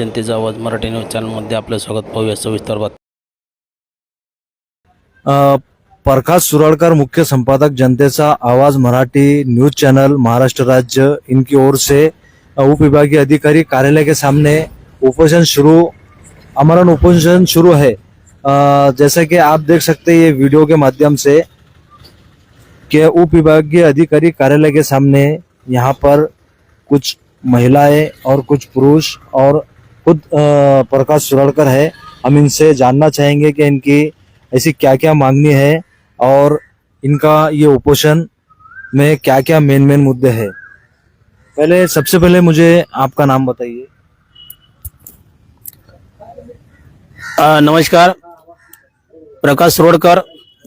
जनतेचा आवाज मराठी न्यूज चॅनलमध्ये आपलं स्वागत पाहूया सविस्तर बात प्रकाश सुराळकर मुख्य संपादक जनतेचा आवाज मराठी न्यूज चैनल महाराष्ट्र राज्य इनकी ओर से उपविभागीय उप विभागीय अधिकारी कार्यालय के सामने उपोषण शुरू अमरण उपोषण शुरू है। जैसे जैसा कि आप देख सकते हैं ये वीडियो के माध्यम से कि उप विभागीय अधिकारी कार्यालय के सामने यहाँ पर कुछ महिलाएं और कुछ पुरुष और खुद प्रकाश सुराड़कर है। हम इनसे जानना चाहेंगे कि इनकी ऐसी क्या क्या मांगनी है और इनका ये उपोषण में क्या क्या मेन मेन मुद्दे हैं। पहले, सबसे पहले मुझे आपका नाम बताइए। नमस्कार। प्रकाश रोडकर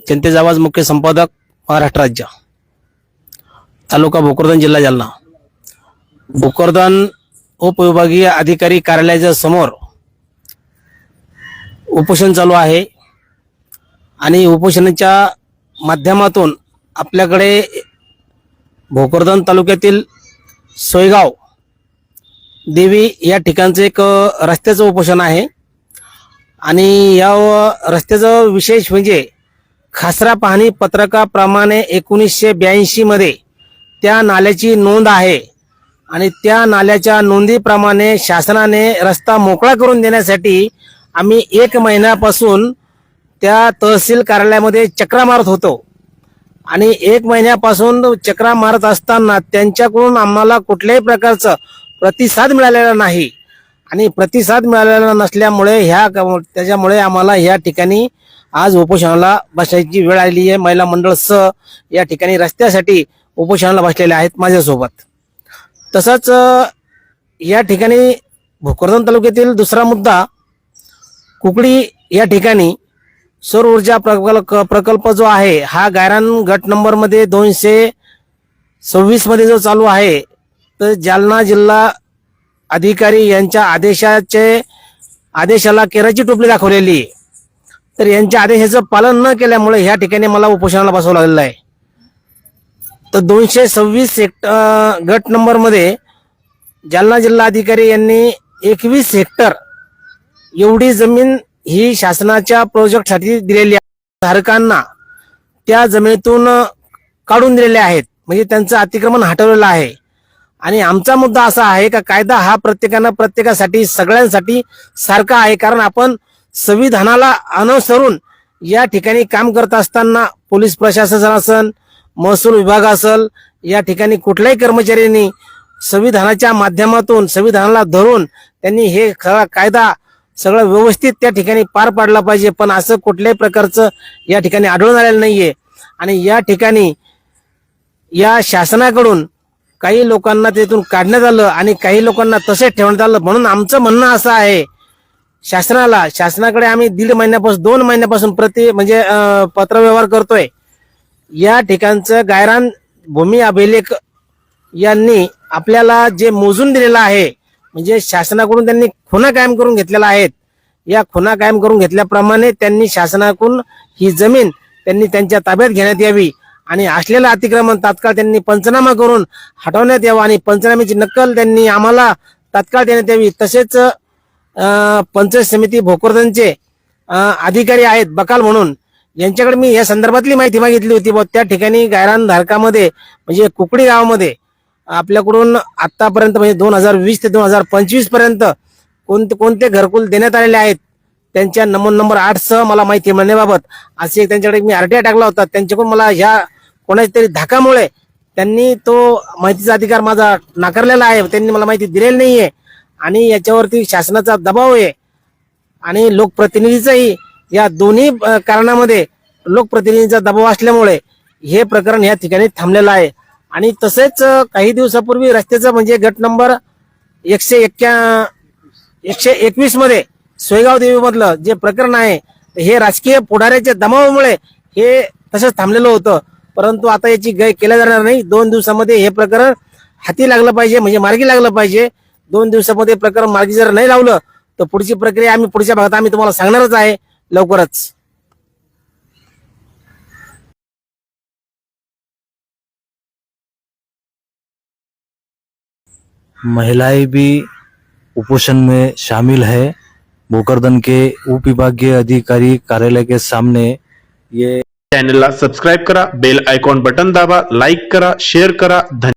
जनतेचा आवाज़ मुख्य संपादक, महाराष्ट्र राज्य। तालुका भोकरदन, जिल्हा जालना। भोकरदन उपविभागीय अधिकारी कार्यालयाच्या समोर उपोषण चालू आहे. आणि उपोषणाच्या माध्यमातून आपल्याकडे भोकरदन तालुक्यातील सोयगाव देवी या ठिकाणचं एक रस्त्याचं उपोषण आहे. आणि या रस्त्याचं विशेष म्हणजे खासरा पाहणी पत्रकाप्रमाणे एकोणीसशे ब्याऐंशीमध्ये त्या नाल्याची नोंद आहे. आणि त्या नाल्याच्या नोंदीप्रमाणे शासनाने रस्ता मोकळा करून देण्यासाठी आम्ही एक महिन्यापासून त्या तहसील कार्यालयामध्ये चक्रा मारत होतो. आणि एक महिन्यापासून चक्रा मारत असताना त्यांच्याकडून आम्हाला कुठल्याही प्रकारचं प्रतिसाद मिळालेला नाही. आणि प्रतिसाद मिळालेला नसल्यामुळे ह्या त्याच्यामुळे आम्हाला ह्या ठिकाणी आज उपोषणाला बसायची वेळ आलेली आहे. महिला मंडळ स या ठिकाणी रस्त्यासाठी उपोषणाला बसलेले आहेत माझ्यासोबत. तसंच या ठिकाणी भोकरदन तालुक्यातील दुसरा मुद्दा कुकडी या ठिकाणी सौर ऊर्जा प्रकल्प प्रकल्प जो आहे हा गायरान गट नंबरमध्ये दोनशे सव्वीसमध्ये जो चालू आहे तर जालना जिल्हा अधिकारी यांच्या आदेशाचे आदेशाला केराची टोपली दाखवलेली. तर यांच्या आदेशाचं पालन न केल्यामुळे ह्या ठिकाणी मला उपोषणाला बसवं लागलेलं आहे तर दोनशे सव्वीस हेक्टर गट नंबरमध्ये जालना जिल्हा अधिकारी यांनी एकवीस हेक्टर एवढी जमीन ही शासनाच्या प्रोजेक्टसाठी दिलेली धारकांना त्या जमिनीतून काढून दिलेले आहेत. म्हणजे त्यांचं अतिक्रमण हटवलेलं आहे. आणि आमचा मुद्दा असा आहे का कायदा हा प्रत्येकानं प्रत्येकासाठी सगळ्यांसाठी सारखा आहे. कारण आपण संविधानाला अनुसरून या ठिकाणी काम करत असताना पोलीस प्रशासन असन महसूल विभाग असेल या ठिकाणी कुठल्याही कर्मचाऱ्यांनी संविधानाच्या माध्यमातून संविधानाला धरून त्यांनी हे खरा कायदा सगळं व्यवस्थित त्या ठिकाणी पार पाडला पाहिजे. पण असं कुठल्याही प्रकारचं या ठिकाणी आढळून आलेलं नाहीये. आणि या ठिकाणी या शासनाकडून काही लोकांना तिथून काढण्यात आलं आणि काही लोकांना तसेच ठेवण्यात आलं म्हणून आमचं म्हणणं असं आहे शासनाला शासनाकडे आम्ही दीड महिन्यापासून दोन महिन्यापासून प्रति म्हणजे पत्रव्यवहार करतोय. या ठिकाणचं गायरान भूमी अभिलेख यांनी आपल्याला जे मोजून दिलेलं आहे म्हणजे शासनाकडून त्यांनी खुना कायम करून घेतलेल्या आहेत या खुना कायम करून घेतल्याप्रमाणे त्यांनी शासनाकडून ही जमीन त्यांनी त्यांच्या ताब्यात घेण्यात यावी आणि असलेलं अतिक्रमण तात्काळ त्यांनी पंचनामा करून हटवण्यात यावं आणि पंचनाम्याची नक्कल त्यांनी आम्हाला तात्काळ देण्यात यावी. तसेच पंचायत समिती भोकरदनचे अधिकारी आहेत बकाल म्हणून यांच्याकडे मी या संदर्भातली माहिती मागितली होती बुवा. त्या ठिकाणी गायरान धारकामध्ये म्हणजे कुकडी गावामध्ये आपल्याकडून आतापर्यंत म्हणजे दोन हजार वीस ते दोन हजार पंचवीसपर्यंत कोणते कोणते घरकुल देण्यात आलेले आहेत त्यांच्या नमून नंबर आठ सह मला माहिती मिळण्याबाबत. असे एक त्यांच्याकडे मी आरटीआय टाकला होता. त्यांच्याकडून मला ह्या कोणाच्या तरी धाकामुळे त्यांनी तो माहितीचा अधिकार माझा नाकारलेला आहे. त्यांनी मला माहिती दिलेली नाहीये. आणि याच्यावरती शासनाचा दबाव आहे. आणि लोकप्रतिनिधीचाही या दोन्ही कारणामध्ये लोकप्रतिनिधींचा दबाव असल्यामुळे हे प्रकरण या ठिकाणी थांबलेलं आहे. आणि तसेच काही दिवसापूर्वी रस्त्याचं म्हणजे गट नंबर एकशे एक्क्या एकशे एकवीसमध्ये सोयगाव देवी मधलं जे प्रकरण आहे हे राजकीय पुढाऱ्याच्या दबावामुळे हे तसंच थांबलेलं होतं. परंतु आता याची गय केल्या जाणार नाही. दोन दिवसामध्ये हे प्रकरण हाती लागलं पाहिजे म्हणजे मार्गी लागलं पाहिजे. दोन दिवसामध्ये प्रकरण मार्गी जर नाही लावलं तर पुढची प्रक्रिया आम्ही पुढच्या भागात आम्ही तुम्हाला सांगणारच आहे. लवकरच. महिलाएँ भी उपोषण में शामिल है। भोकरदन के उप विभागीय अधिकारी कार्यालय के सामने ये चॅनलला सबस्क्राईब करा बेल आयकॉन बटन दाबा लाईक करा शेअर करा धन्यवाद